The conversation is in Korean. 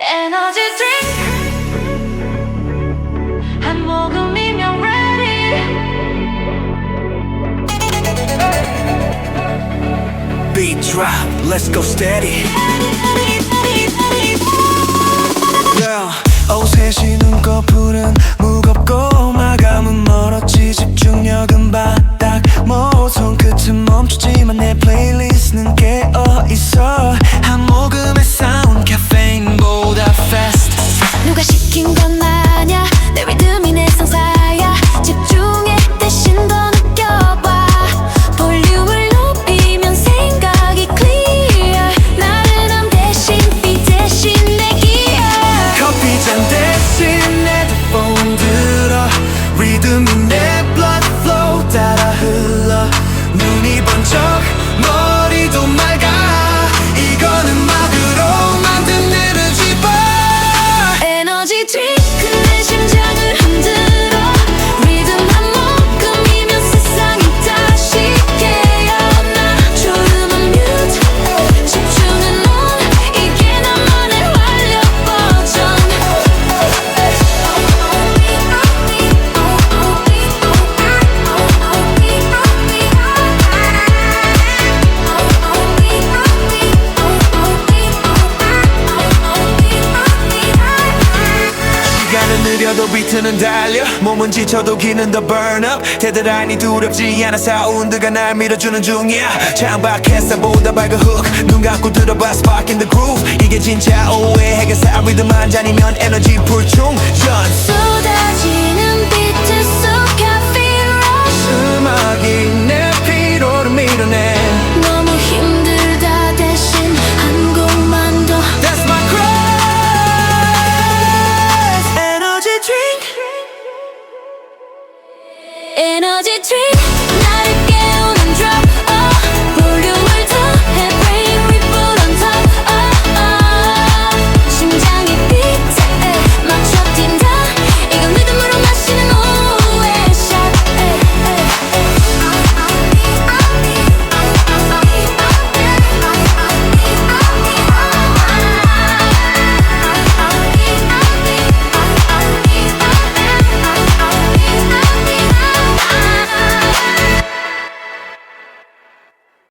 에너지 드링크 한 모금이면 ready Beat drop, let's go steady. Yeah. 오셋이 눈꺼풀은 무겁고 마감은 멀었지 집중력은 바닥 모성 끝은 멈추지만 내 플레이리스트는 깨어있어 에 느려도 비트는 달려. 몸은 지쳐도 기는 더 burn up. 데드라인이 두렵지 않아. 사운드가 날 밀어주는 중이야. 창밖에서 보다 밝은 hook. 눈 감고 들어봐 spark in the groove. 이게 진짜 오해 해결사 리듬 한 잔이면 에너지 불충전. 속 energy drink